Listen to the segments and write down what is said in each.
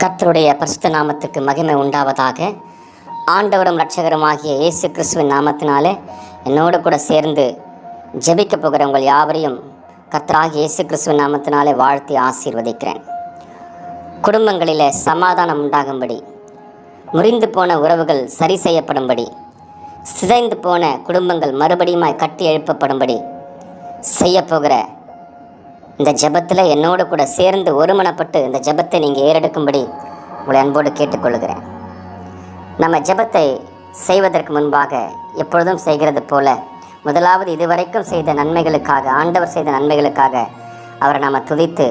கர்த்தருடைய பரிசுத்த நாமத்துக்கு மகிமை உண்டாவதாக. ஆண்டவரும் இரட்சகருமாகிய இயேசு கிறிஸ்துவின் நாமத்தினாலே என்னோடு கூட சேர்ந்து ஜெபிக்க போகிற உங்கள் யாவரையும் கர்த்தராகிய இயேசு கிறிஸ்துவின் நாமத்தினாலே வாழ்த்தி ஆசீர்வதிக்கிறேன். குடும்பங்களில் சமாதானம் உண்டாகும்படி முறிந்து போன உறவுகள் சரி செய்யப்படும்படி சிதைந்து போன குடும்பங்கள் மறுபடியுமாய் கட்டி எழுப்பப்படும்படி செய்யப்போகிற இந்த ஜெபத்தில் என்னோடு கூட சேர்ந்து ஒருமனப்பட்டு இந்த ஜெபத்தை நீங்கள் ஏறெடுக்கும்படி உங்களை அன்போடு கேட்டுக்கொள்கிறேன். நம்ம ஜெபத்தை செய்வதற்கு முன்பாக எப்பொழுதும் செய்கிறது போல முதலாவது இதுவரைக்கும் செய்த நன்மைகளுக்காக ஆண்டவர் செய்த நன்மைகளுக்காக அவரை நாம் துதித்து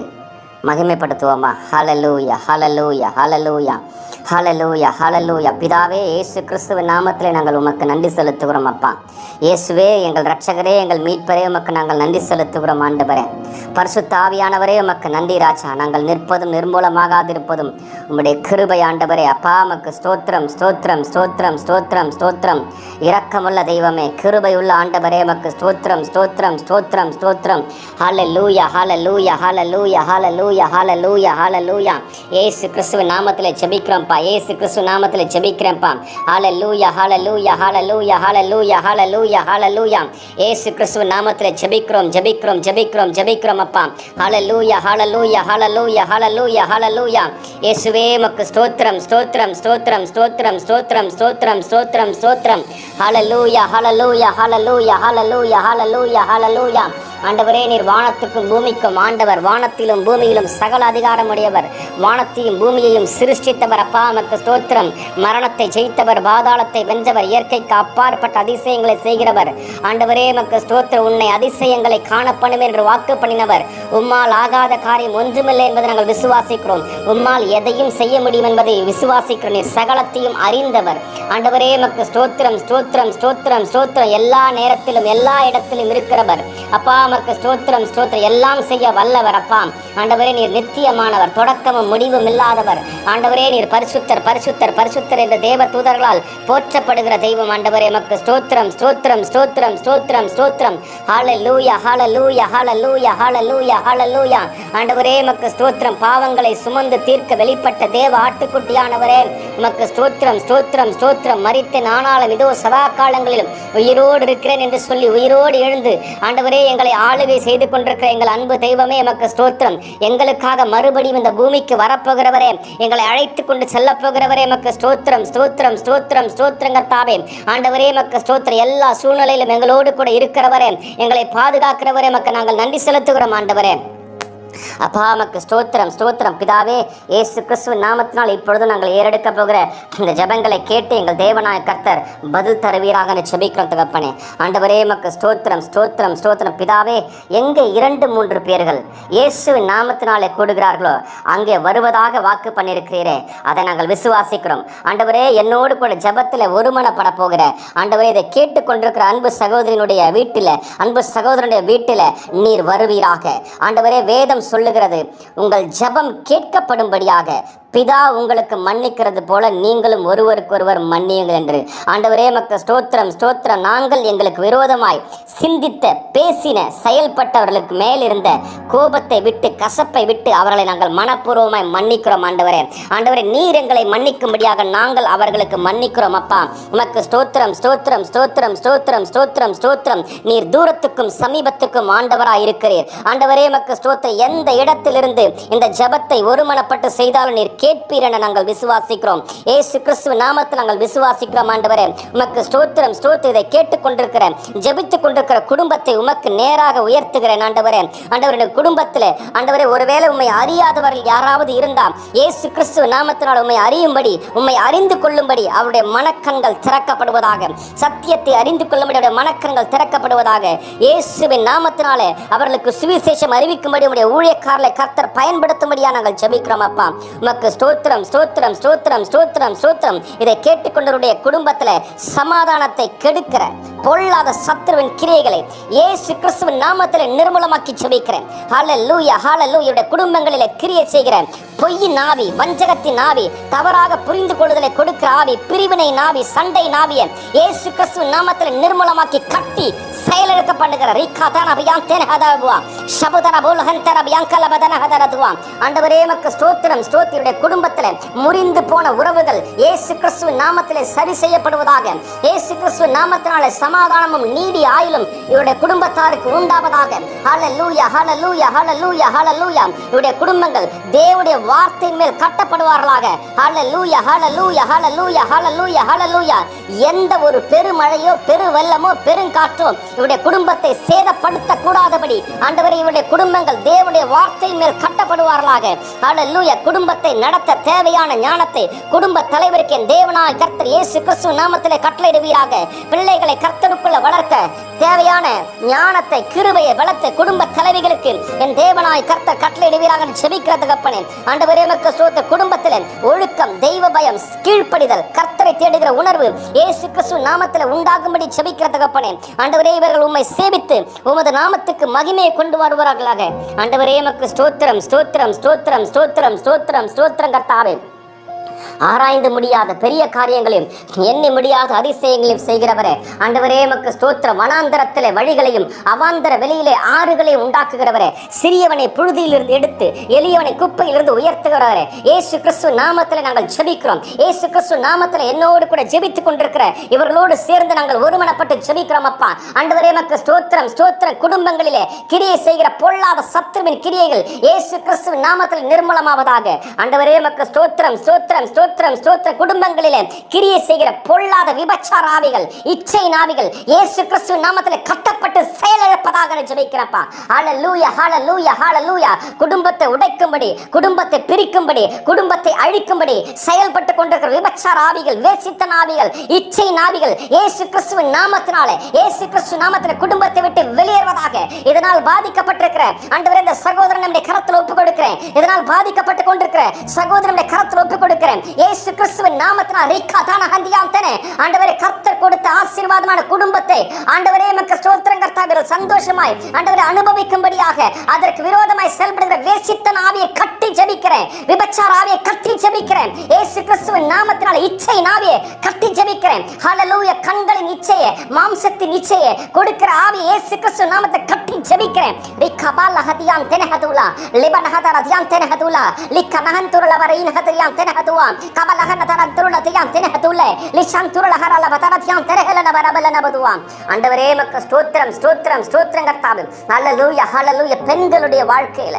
மகிமைப்படுத்துவோமா? Hallelujah hallelujah hallelujah hallelujah hallelujah பிதாவே இயேசு கிறிஸ்துவ நாமத்திலே நாங்கள் உமக்கு நன்றி செலுத்துகிறோம் அப்பா. இயேசுவே எங்கள் ரட்சகரே எங்கள் மீட்பரே உமக்கு நாங்கள் நன்றி செலுத்துகிறோம் ஆண்டவரே. பரிசு தாவியானவரே உமக்கு நன்றி ராஜா. நாங்கள் நிற்பதும் நிர்மூலமாகாதிருப்பதும் உம்முடைய கிருபை ஆண்டவரே. அப்பா உமக்கு ஸ்தோத்திரம் ஸ்தோத்திரம் ஸ்தோத்திரம் ஸ்தோத்திரம் ஸ்தோத்திரம். இரக்கமுள்ள தெய்வமே கிருபை உள்ள ஆண்டவரே உமக்கு ஸ்தோத்திரம் ஸ்தோத்திரம் ஸ்தோத்திரம் ஸ்தோத்திரம். ஹalleluya லூயா ஹalleluya லூயா ஹalleluya லூயா ஏசு கிறிஸ்துவ நாமத்தில் செபிக்கிறோம்ப்பா இயேசு கிறிஸ்து நாமத்தில் ஜெபிக்கிறேன்ப்பா ஹால லூயா ஹால லூயா ஹால லூயா ஹால லூயா ஹால லூயா ஹால லூயா ஏசு கிறிஸ்து நாமத்தில் ஜெபிக்கிறோம் ஜெபிக்கிறோம் ஜெபிக்கிறோம் ஜெபிக்கிறோம் அப்பா ஹால லூயா ஹால லூயா ஹால லூயா ஹால லூயா ஹால லூயா இயேசுவே மக்கு ஸ்தோத்திரம் ஸ்தோத்திரம் ஸ்தோத்திரம் ஸ்தோத்திரம் ஸ்தோத்திரம் ஸ்தோத்திரம் ஸ்தோத்திரம் ஸ்தோத்திரம் ஹால லூயா ஹால லூயா ஹால லூயா ஹால லூயா ஹால லூயா ஹால லூயா ஆண்டவரே நீர் வானத்துக்கும் பூமிக்கும் ஆண்டவர் வானத்திலும் பூமியிலும் சகல அதிகாரமுடையவர். வானத்தையும் பூமியையும் சிருஷ்டித்தவர் அப்பா மக்கு ஸ்தோத்திரம். மரணத்தை ஜெயித்தவர் பாதாளத்தை வென்றவர் இயற்கைக்கு அப்பாற்பட்ட அதிசயங்களை செய்கிறவர். ஆண்டவரே மக்கு ஸ்தோத்திரம் உன்னை அதிசயங்களை காணப்படும் என்று வாக்கு பண்ணினவர். உம்மால் ஆகாத காரியம் ஒன்றுமில்லை என்பதை நாங்கள் விசுவாசிக்கிறோம். உம்மால் எதையும் செய்ய முடியும் என்பதை விசுவாசிக்கிறோம். நீர் சகலத்தையும் அறிந்தவர். ஆண்டவரே மக்கு ஸ்தோத்திரம் ஸ்தோத்திரம் ஸ்தோத்திரம் ஸ்தோத்திரம். எல்லா நேரத்திலும் எல்லா இடத்திலும் இருக்கிறவர். அப்பா மக்கு ஸ்தோத்திரம் ஸ்தோத்திரம். எல்லாம் செய்ய வல்லவர் அப்பாம் ஆண்டவரே நீர் நித்தியமானவர் தொடக்கமும் முடிவும் இல்லாதவர். ஆண்டவரே நீர் பரிசுத்தர் பரிசுத்தர் பரிசுத்தர் என்ற தேவ தூதர்களால் போற்றப்படுகிற தெய்வம் ஆண்டவரே. மக்கு ஸ்தோத்திரம் ஸ்தோத்திரம் ஸ்தோத்திரம் ஸ்தோத்திரம் ஸ்தோத்திரம். ஹால லூயா ஹால லூயா ஹால ஹalleluya ஹால ஹalleluya ஹால ஹalleluya. ஆண்டவரே மக்கு ஸ்தோத்திரம். பாவங்களை சுமந்து தீர்க்க வெளிப்பட்ட தேவ ஆட்டுக்குட்டியானவரே. உமக்கு ஸ்தோத்திரம் ஸ்தோத்திரம் ஸ்தோத்திரம். மறித்து நானாலும் இதோ சதா காலங்களிலும் உயிரோடு இருக்கிறேன் என்று சொல்லி உயிரோடு எழுந்து ஆண்டவரே எங்களை ஆளுகை செய்து கொண்டிருக்கிற எங்கள் அன்பு தெய்வமே எமக்கு ஸ்தோத்திரம். எங்களுக்காக மறுபடியும் இந்த பூமிக்கு வரப்போகிறவரே எங்களை அழைத்து கொண்டு செல்ல போகிறவரே எமக்கு ஸ்தோத்திரம் ஸ்தோத்திரம் ஸ்தோத்திரம் ஸ்தோத்திரங்கத்தாவே ஆண்டவரே எமக்கு ஸ்தோத்திரம். எல்லா சூழ்நிலையிலும் எங்களோடு கூட இருக்கிறவரே எங்களை பாதுகாக்கிறவரே எமக்கு நாங்கள் நன்றி செலுத்துகிறோம் ஆண்டவரே. அப்பா நமக்கு ஸ்தோத்திரம் ஸ்தோத்திரம். பிதாவே ஏசு கிறிஸ்துவ நாமத்தினால் இப்பொழுது நாங்கள் ஏறெடுக்க போகிற இந்த ஜபங்களை கேட்டு எங்கள் தேவநாய கர்த்தர் பதில் தருவீராக செபிக்கிறோம் தகப்பனே. ஆண்டவரே மக்கு ஸ்தோத்திரம் ஸ்தோத்திரம் ஸ்தோத்திரம். பிதாவே எங்கே இரண்டு மூன்று பேர்கள் இயேசுவின் நாமத்தினாலே கூடுகிறார்களோ அங்கே வருவதாக வாக்கு பண்ணியிருக்கிறீரே. அதை நாங்கள் விசுவாசிக்கிறோம். ஆண்டவரே என்னோடு கூட ஜபத்தில் ஒருமனப்பட போகிற ஆண்டவரே இதை கேட்டுக்கொண்டிருக்கிற அன்பு சகோதரனுடைய வீட்டில் அன்பு சகோதரனுடைய வீட்டில் நீர் வருவீராக. ஆண்டவரே வேதம் சொல்லுகிறது. உங்கள் ஜெபம் கேட்கப்படும்படியாக பிதா உங்களுக்கு மன்னிக்கிறது போல நீங்களும் ஒருவருக்கொருவர் மன்னியுங்கள் என்று. ஆண்டவரே மக்க ஸ்தோத்திரம் ஸ்தோத்திரம். நாங்கள் எங்களுக்கு விரோதமாய் சிந்தித்த பேசின செயல்பட்டவர்களுக்கு மேலிருந்த கோபத்தை விட்டு கசப்பை விட்டு அவர்களை நாங்கள் மனப்பூர்வமாய் மன்னிக்கிறோம் ஆண்டவரே. ஆண்டவரே நீர் எங்களை மன்னிக்கும்படியாக நாங்கள் அவர்களுக்கு மன்னிக்கிறோம் அப்பா. உமக்கு ஸ்தோத்திரம் ஸ்தோத்திரம் ஸ்தோத்திரம் ஸ்தோத்திரம் ஸ்தோத்திரம் ஸ்தோத்திரம். நீர் தூரத்துக்கும் சமீபத்துக்கும் ஆண்டவராய் இருக்கிறீர். ஆண்டவரே மக்கு ஸ்தோத்திரம். எந்த இடத்திலிருந்து இந்த ஜபத்தை ஒருமனப்பட்டு செய்தாலும் நீர் கேட்பீர் என நாங்கள் விசுவாசிக்கிறோம். ஏசு கிறிஸ்துவ நாமத்தை நாங்கள் விசுவாசிக்கிறோம் ஆண்டவரே. உமக்கு ஸ்தோத்திரம் ஸ்தோத்திரம். இதை கேட்டுக்கொண்டிருக்கிற ஜெபித்துக் கொண்டிருக்கிற குடும்பத்தை உமக்கு நேராக உயர்த்துகிறேன் ஆண்டவரே. ஆண்டவருடைய குடும்பத்தில் ஆண்டவரே ஒருவேளை உண்மை அறியாதவர்கள் யாராவது இருந்தால் ஏசு கிறிஸ்துவ நாமத்தினால் உண்மை அறியும்படி உண்மை அறிந்து கொள்ளும்படி அவருடைய மனக்கண்கள் திறக்கப்படுவதாக சத்தியத்தை அறிந்து கொள்ளும்படி அவருடைய மனக்கண்கள் திறக்கப்படுவதாக இயேசுவின் நாமத்தினாலே அவர்களுக்கு சுவிசேஷம் அறிவிக்கும்படி உடைய ஊழியக்காரர்களை கர்த்தர் பயன்படுத்தும்படியா நாங்கள் ஜெபிக்கிறோம் அப்பா. உமக்கு ஸ்தோத்திரம் ஸ்தோத்திரம் ஸ்தோத்திரம் ஸ்தோத்திரம் ஸ்தோத்திரம். இதை கேட்டுக்கொண்டவருடைய குடும்பத்தில் சமாதானத்தை கெடுக்கிற பொல்லாத சத்துருவின் கிரியைகளை ஏசு கிறிஸ்துவின் நாமத்தில் நிர்மூலமாக்கி ஜெபிக்கிறேன் லூயா ஹalleluya இவருடைய குடும்பங்களில் கிரியை செய்கிறேன் பொய்யின் நாவி வஞ்சகத்தின் நாவி தவறாக புரிந்து கொள்ளுதலை கொடுக்கிற ஆவி பிரிவினை நாவி சண்டை நாவிய ஏசு கிறிஸ்துவின் நாமத்தில் நிர்மூலமாக்கி கட்டி செயலெடுக்க பண்ணுகிற ரீகா தான் அபியான் தேன ஹதாகுவா சபுதன பூலகந்தன அபியாங்கல பதன ஹதரதுவா. ஆண்டவரே மக்கு ஸ்தோத்திரம் ஸ்தோத்தியுடைய குடும்பத்தில் முறிந்து போன உறவுகள் ஏசு கிறிஸ்து நாமத்திலே சரி செய்யப்படுவதாக. ஏசு கிறிஸ்துவ நாமத்தினாலே சமாதானமும் நீடி ஆயிலும் இவருடைய குடும்பத்தாருக்கு உண்டாவதாக. ஹலலூயா ஹலலூயா ஹலலூயா ஹலலூயா இவருடைய குடும்பங்கள் தேவனுடைய வார்த்தையின் மேல் கட்டப்படுவார்களாக. Hallelujah hallelujah hallelujah hallelujah hallelujah எந்த ஒரு பெருமழையோ பெருவெல்லமோ பெருங்காற்றோ இவருடைய குடும்பத்தை சேதப்படுத்த கூடாதபடி ஆண்டவரை இவருடைய குடும்பங்கள் தேவனுடைய வார்த்தை மேல் கட்டப்படுவார்களாக. ஹalleluya குடும்பத்தை நடத்த தேவையான ஞானத்தை குடும்ப தலைவருக்கு என் தேவனாய் கர்த்தர் இயேசு கிறிஸ்து நாமத்திலே கட்டளையிடுவீராக. பிள்ளைகளை கர்த்தருக்குள்ள வளர்க்க தேவையான ஞானத்தை கிருபையை பலத்தை குடும்ப தலைவிகளுக்கு என் தேவனாய் கர்த்தர் கட்டளையிடுவீராக செபிக்கிற தகப்பனே. ஆண்டவரே மக்க சோத்த குடும்பத்தில் ஒழுக்கம் தெய்வ பயம் கீழ்ப்படிதல் கர்த்தரை தேடுகிற உணர்வு இயேசு கிறிஸ்து நாமத்தில் உண்டாகும்படி செபிக்கிற தகப்பனே. ஆண்டவரே இவர்கள் உம்மை சேவித்து உமது நாமத்துக்கு மகிமையை கொண்டு வருவார்களாக ஆண்டவரே எமக்கு ஸ்தோத்திரம் ஸ்தோத்திரம் ஸ்தோத்திரம் ஸ்தோத்திரம் ஸ்தோத்திரம் ஸ்தோத்திரம் கர்த்தாவே. ஆராய்ந்து முடியாத பெரிய காரியங்களையும் எண்ணி முடியாத அதிசயங்களையும் செய்கிறவரே. ஆண்டவரே மக்கு ஸ்தோத்திர வனாந்தரத்திலே வழிகளையும் அவாந்தர வெளியிலே ஆறுகளையும் உண்டாக்குகிறவரே. சிறியவனை புழுதியிலிருந்து எடுத்து எளியவனை குப்பையிலிருந்து உயர்த்துகிறவரே. ஏசு கிறிஸ்து நாமத்தில் நாங்கள் ஜெபிக்கிறோம். ஏசு கிறிஸ்து நாமத்தில் என்னோடு கூட ஜெபித்துக் கொண்டிருக்கிற இவர்களோடு சேர்ந்து நாங்கள் ஒருமனப்பட்டு ஜெபிக்கிறோம் அப்பா. ஆண்டவரே மக்கு ஸ்தோத்திரம் ஸ்தோத்திரம் குடும்பங்களிலே கிரியை செய்கிற பொல்லாத சத்துருவின் கிரியைகள் ஏசு கிறிஸ்துவின் நாமத்தில் நிர்மலமாவதாக. ஆண்டவரே மக்கு ஸ்தோத்திரம் ஸ்தோத்திரம் ஸ்தோத்திரம். ஸ்தோத்திர குடும்பங்களிலே கிரியை செய்கிற பொல்லாத விபச்சார ஆவிகள் இச்சை நாவிகள் இயேசு கிறிஸ்துவின் நாமத்தில் கட்டப்பட்டு செயலிழப்பதாக ஜெபிக்கிறப்பா. ஹால லூயா ஹால லூயா ஹால லூயா குடும்பத்தை உடைக்கும்படி குடும்பத்தை பிரிக்கும்படி குடும்பத்தை அழிக்கும்படி செயல்பட்டு கொண்டிருக்கிற விபச்சார ஆவிகள் வேசித்த நாவிகள் இச்சை நாவிகள் இயேசு கிறிஸ்துவின் நாமத்தினாலே இயேசு கிறிஸ்து நாமத்தில் குடும்பத்தை விட்டு வெளியேறுவதாக. இதனால் பாதிக்கப்பட்டிருக்கிற அன்று இந்த சகோதரன் நம்முடைய கரத்தில் ஒப்புக் கொடுக்கிறேன் இதனால் பாதிக்கப்பட்டு கொண்டிருக்கிற சகோதரனுடைய கரத்தில் ஒப்புக் கொடுக்கிறேன் இயேசு கிறிஸ்துவின் நாமத்தினால் ரிக்கா தான ஹந்தியாம் தனே. ஆண்டவரே கர்த்தர் கொடுத்த ஆசீர்வாதமான குடும்பத்தை ஆண்டவரே எமக்கு ஸ்தோத்திரம் கர்த்தாவிகள் சந்தோஷமாய் ஆண்டவரை அனுபவிக்கும்படியாக அதற்கு விரோதமாய் செயல்படுகிற வேசித்தன் ஆவியை கட்டி ஜெபிக்கிறேன். விபச்சார ஆவியை கட்டி ஜெபிக்கிறேன். இயேசு கிறிஸ்துவின் நாமத்தினால் இச்சை ஆவியை கட்டி ஜெபிக்கிறேன். ஹalleluya கண்களின் இச்சையை மாம்சத்தின் இச்சையை கொடுக்கிற ஆவி இயேசு கிறிஸ்து நாமத்தை கட்டி ஜெபிக்கிறேன் ரிக்கபால் ஹதியான் தெனஹதுலா லிபன் ஹதரதியான் தெனஹதுலா லிக்கனஹன் துருள வரையின் ஹதியான் தெனஹதுவா கபலஹன தரன் துருள தியான் தெனஹதுலே லிஷான் துருள ஹரல பதரதியான் தெரஹலன வரபல நபதுவா ஆண்டவரே மக்க ஸ்தோத்திரம் ஸ்தோத்திரம் ஸ்தோத்திரம் கர்த்தாவே. ஹalleluya ஹalleluya. பெண்களுடைய வாழ்க்கையில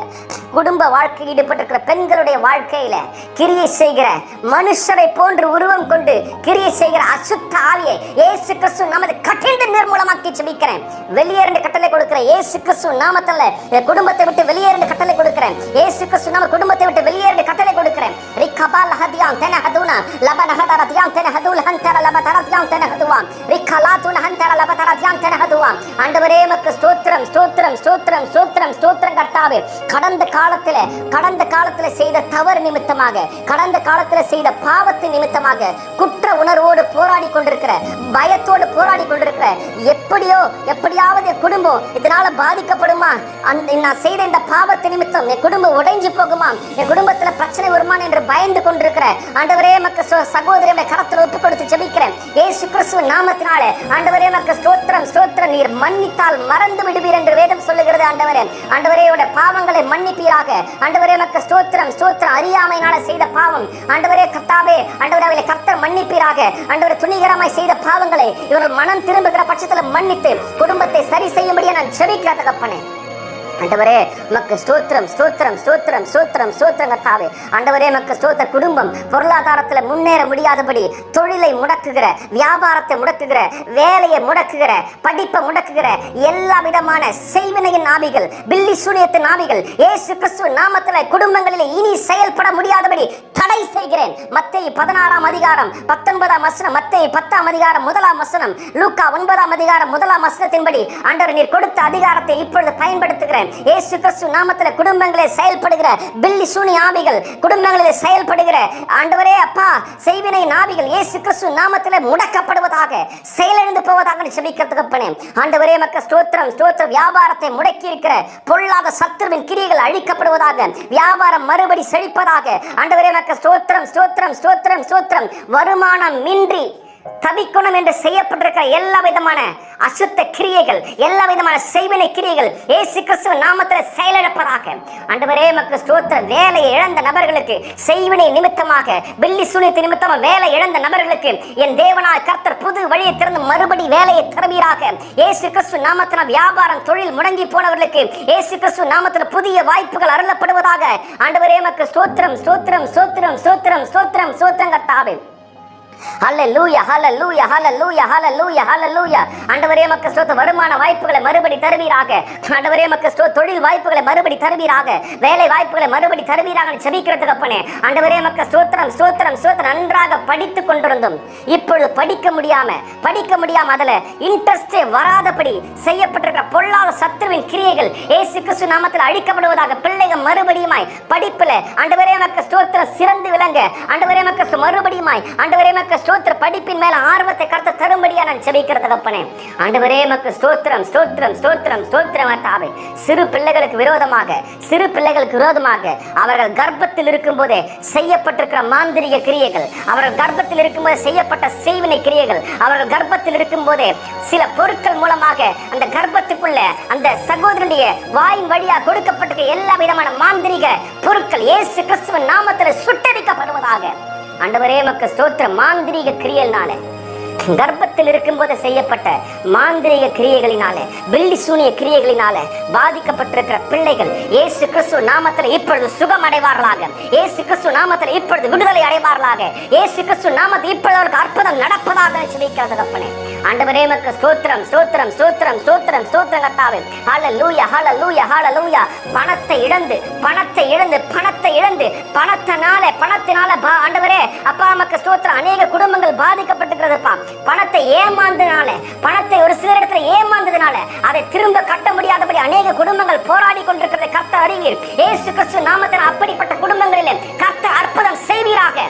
குடும்ப வாழ்க்கையில் ஈடுபட்டிருக்கிற பெண்களுடைய வாழ்க்கையில கிரியை செய்கிற மனுஷரை போன்று உருவம் கொண்டு கிரியை செய்கிற அசுத்த ஆவியை இயேசு கிறிஸ்து நமது கட்டிந்து நிர்மூலமாக்கி ஜெபிக்கிறேன். வெளியேறின கட்டளை கொடுக்கிற இயேசு கிறிஸ்து நாமத்தில் என் குடும்பத்தை விட்டு வெளியேறின கட்டளை கொடுக்கிறேன். இயேசு கிறிஸ்து நம்ம குடும்பத்தை விட்டு வெளியேறின கட்டளை கொடுக்கிறேன். ரிக்கபால் ஹதியான் தென ஹதுனா. லபன ஹதரதியான் தென ஹதுல் ஹந்தர லப தரதியான் தென ஹதுவாம். ரிக்கலாத்துன ஹந்தர லப தரதியான் தென ஹதுவாம். ஆண்டவரே ஸ்தோத்திரம் ஸ்தோத்திரம் ஸ்தோத்திரம் ஸ்தோத்திரம் ஸ்தோத்திரம் கர்த்தாவே. கடந்த காலத்தில் கடந்த காலத்தில் செய்த தவறு நிமித்தமாக கடந்த காலத்தில் செய்த பாவத்து நிமித்தமாக குற்ற உணர்வோடு போராடி கொண்டிருக்கிற பயத்தோடு போராடி கொண்டிருக்கிற எப்படியோ எப்படியாவது என் குடும்பம் இதனால பாதிக்கப்படுமா? அந்த நான் செய்த இந்த பாவத்து நிமித்தம் என் குடும்பம் உடைஞ்சு போகுமா? என் குடும்பத்தில் பிரச்சனை வருமான் என்று பயந்து கொண்டிருக்கிற ஆண்டவரே மக்க சோ- சகோதரியுடைய கரத்தில் ஒப்பு கொடுத்து ஜெபிக்கிறேன். ஏசு கிறிஸ்துவின் நாமத்தினாலே ஆண்டவரே மக்க ஸ்தோத்திரம் ஸ்தோத்திரம் நீர் மன்னித்தால் மறந்து விடுவீர் என்று வேதம் சொல்லுகிறது ஆண்டவரே. ஆண்டவரே பாவங்களை மன்னிப்பீராக. ஆண்டவரே மக்க ஸ்தோத்திரம் ஸ்தோத்திரம். அறியாமையினால செய்த பாவம். ஆண்டவரே கத்தாவே ஆண்டவரே அவளை கர்த்தர் மன்னிப்பீராக. ஆண்டவரே துணிகரமாய் செய்த பாவங்களை இவர்கள் மனம் திரும்புகிற பட்சத்தில் மன்னித்து குடும்பத்தை சரி செய்யும்படியே நான் செபிக்கிற தகப்பனே. ஆண்டவரே மக்கு ஸ்தோத்திரம் ஸ்தோத்திரம் ஸ்தோத்திரம் ஸ்தோத்திரம் ஸ்தோத்திரம் கர்த்தாவே. ஆண்டவரே மக்கு ஸ்தோத்திர குடும்பம் பொருளாதாரத்தில் முன்னேற முடியாதபடி தொழிலை முடக்குகிற வியாபாரத்தை முடக்குகிற வேலையை முடக்குகிற படிப்பை முடக்குகிற எல்லா விதமான செய்வினையின் ஆவிகள் பில்லி சூனியத்தின் ஆவிகள் ஏசு கிறிஸ்துவ நாமத்தில் குடும்பங்களில் இனி செயல்பட முடியாதபடி தடை செய்கிறேன் மத்தேயு பதினாறாம் அதிகாரம் பத்தொன்பதாம் வசனம் மத்தை பத்தாம் அதிகாரம் முதலாம் வசனம் லூக்கா ஒன்பதாம் அதிகாரம் முதலாம் வசனத்தின்படி ஆண்டவர் நீர் கொடுத்த அதிகாரத்தை இப்பொழுது பயன்படுத்துகிறேன். ஏசு கிறிஸ்து நாமத்தில் குடும்பங்களில் செயல்படுகிற பில்லி சூனி ஆவிகள் குடும்பங்களில் செயல்படுகிற ஆண்டவரே அப்பா செய்வினை நாவிகள் ஏசு கிறிஸ்து நாமத்தில் முடக்கப்படுவதாக செயலிழந்து போவதாக செபிக்கிறதுக்கு அப்பனே ஆண்டவரே மக்க ஸ்தோத்திரம் ஸ்தோத்திரம் வியாபாரத்தை முடக்கி இருக்கிற பொல்லாத சத்துருவின் கிரியைகள் அழிக்கப்படுவதாக வியாபாரம் மறுபடி செழிப்பதாக ஆண்டவரே மக்க ஸ்தோத்திரம் ஸ்தோத்திரம் ஸ்தோத்திரம் ஸ்தோத்திரம் வருமானம் மின்றி தவிக்கணும் என்று செய்யப்பட்டிருக்கிற எல்லா விதமான அசுத்த கிரியைகள் எல்லா விதமான செய்வினை கிரியைகள் ஏசு கிறிஸ்துவ நாமத்தில் செயலிழப்பதாக. அன்றுவரே மக்கள் ஸ்தோத்திர வேலையை இழந்த நபர்களுக்கு செய்வினை நிமித்தமாக வெள்ளி சூனியத்து நிமித்தமாக வேலை இழந்த நபர்களுக்கு என் தேவனாய் கர்த்தர் புது வழியை திறந்து மறுபடி வேலையை தருவீராக. ஏசு கிறிஸ்து நாமத்தினால் வியாபாரம் தொழில் முடங்கி போனவர்களுக்கு ஏசு கிறிஸ்து நாமத்தில் புதிய வாய்ப்புகள் அருளப்படுவதாக. அன்றுவரே மக்கள் ஸ்தோத்திரம் ஸ்தோத்திரம் ஸ்தோத்திரம் ஸ்தோத்திரம் ஸ்தோத்திரம் ஸ்தோத்திரம் கர்த்தாவே. ஹalleluya ஹalleluya ஹalleluya ஹalleluya ஹalleluya ஆண்டவரே மக்க ஸ்தோத்திர வருமான வாய்ப்புகளை மறுபடி தருவீராக. ஆண்டவரே மக்க ஸ்தோ தொழில் வாய்ப்புகளை மறுபடி தருவீராக. வேலை வாய்ப்புகளை மறுபடி தருவீராக செபிக்கிறதுக்கு அப்பனே. ஆண்டவரே மக்க ஸ்தோத்திரம் ஸ்தோத்திரம் ஸ்தோத்திரம். நன்றாக இப்பொழுது படிக்க முடியாம படிக்க முடியாம அதுல இன்ட்ரெஸ்டே வராதபடி செய்யப்பட்டிருக்கிற பொல்லாத சத்துருவின் கிரியைகள் ஏசு கிறிஸ்து நாமத்தில் அழிக்கப்படுவதாக பிள்ளைகள் மறுபடியுமாய் படிப்புல. ஆண்டவரே மக்க ஸ்தோத்திரம் சிறந்து விளங்க. ஆண்டவரே மக்க மறுபடியுமாய். ஆண்டவரே மக்க ஸ்தோத்திர படிப்பின் மேல ஆர்வத்தை கருத்த தரும்படியா நான் செபிக்கிறத தகப்பனே ஆண்டவரே மக்கு ஸ்தோத்திரம் ஸ்தோத்திரம் ஸ்தோத்திரம் ஸ்தோத்திரம் கர்த்தாவே சிறு பிள்ளைகளுக்கு விரோதமாக சிறு பிள்ளைகளுக்கு விரோதமாக அவர்கள் கர்ப்பத்தில் இருக்கும்போதே செய்யப்பட்டிருக்கிற மாந்திரிக கிரியைகள் அவர்கள் கர்ப்பத்தில் இருக்கும்போது செய்யப்பட்ட செய்வினை கிரியைகள் அவர்கள் கர்ப்பத்தில் இருக்கும்போதே சில பொருட்கள் மூலமாக அந்த கர்ப்பத்துக்குள்ள அந்த சகோதரனுடைய வாயின் வழியா கொடுக்கப்பட்டிருக்க எல்லா விதமான மாந்திரிக பொருட்கள் இயேசு கிறிஸ்துவின் நாமத்தில் சுட்டரிக்கப்படுவதாக ஆண்டவரே மக்க ஸ்தோத்திர மாந்திரீக கிரியல்னால. கர்ப்பத்தில் இருக்கும்போது செய்யப்பட்ட மாந்திரிக கிரியைகளினால வெள்ளி சூனிய கிரியைகளினால பாதிக்கப்பட்டிருக்கிற பிள்ளைகள் ஏசு கிறிஸ்து நாமத்தில் இப்பொழுது சுகம் அடைவார்களாக ஏசு கிறிஸ்து நாமத்தில் இப்பொழுது விடுதலை அடைவார்களாக. ஏசு கிறிஸ்து நாமத்தில் இப்பொழுது அவருக்கு அற்புதம் நடப்பதாக சிரிக்கிறது தப்பனே ஆண்டவரே மக்க ஸ்தோத்திரம் ஸ்தோத்திரம் ஸ்தோத்திரம் ஸ்தோத்திரம் ஸ்தோத்திரம் கத்தாவே லூயா ஹால லூயா பணத்தை இழந்து பணத்தை இழந்து பணத்தை இழந்து பணத்தினால பணத்தினால பா- ஆண்டவரே அப்பா மக்க ஸ்தோத்திரம். அநேக குடும்பங்கள் பாதிக்கப்பட்டிருக்கிறதுப்பா. பணத்தை ஏமாந்ததுனால பணத்தை ஒரு சில இடத்துல ஏமாந்ததுனால அதை திரும்ப கட்ட முடியாதபடி அநேக குடும்பங்கள் போராடி கொண்டிருக்கிறதை கர்த்தர் அறிவீர். ஏசு கிறிஸ்து நாமத்தில் அப்படிப்பட்ட குடும்பங்களில் கத்த அற்புதம் செய்வீராக.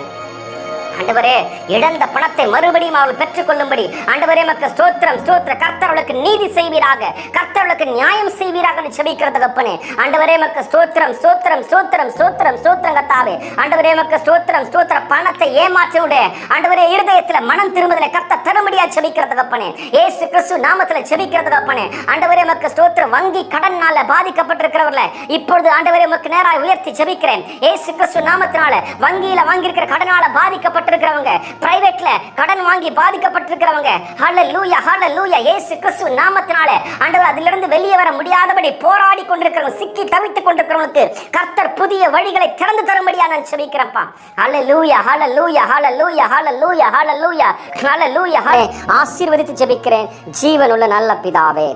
ஆண்டவரே இழந்த பணத்தை மறுபடியும் அவள் பெற்றுக்கொள்ளும்படி ஆண்டவரே மக்கள் ஸ்தோத்திரம் ஸ்தோத்திர கர்த்தர்களுக்கு நீதி செய்வீராக. கர்த்தர்களுக்கு நியாயம் செய்வீராக செபிக்கிறது தகப்பனே. ஆண்டவரே மக்கள் ஸ்தோத்திரம் ஸ்தோத்திரம் ஸ்தோத்திரம் ஸ்தோத்திரம் ஸ்தோத்திரம் கத்தாவே. ஆண்டவரே மக்கள் ஸ்தோத்திரம் ஸ்தோத்திர பணத்தை ஏமாற்றிவிட ஆண்டவரே இருதயத்தில் மனம் திரும்பதில் கர்த்த தரும்படியா செபிக்கிறது தகப்பனே. ஏசு கிறிஸ்து நாமத்தில் செபிக்கிறது தகப்பனே. ஆண்டவரே மக்கள் ஸ்தோத்திரம் வங்கி கடன்னால பாதிக்கப்பட்டிருக்கிறவர்கள இப்பொழுது ஆண்டவரே மக்கள் நேராக உயர்த்தி செபிக்கிறேன் ஏசு கிறிஸ்து நாமத்தினால வங்கியில வாங்கியிருக்கிற கடனால பாதிக்கப்பட்டிருக்கிறவங்க பிரைவேட்ல கடன் வாங்கி பாதிக்கப்பட்டிருக்கிறவங்க. ஹல்ல லூயா ஹல்ல லூயா ஏசு கிறிஸ்து நாமத்தினால. ஆண்டவர் அதிலிருந்து வெளியே வர முடியாதபடி போராடி கொண்டிருக்கிறவங்க சிக்கி தவித்துக் கொண்டிருக்கிறவங்களுக்கு கர்த்தர் புதிய வழிகளை திறந்து தரும்படியா நான் செபிக்கிறப்பா ஹல்ல லூயா ஹல்ல லூயா ஹல்ல லூயா ஹல்ல லூயா ஹல்ல லூயா ஹல்ல லூயா ஆசீர்வதித்து ஜெபிக்கிறேன். ஜீவனுள்ள நல்ல பிதாவே.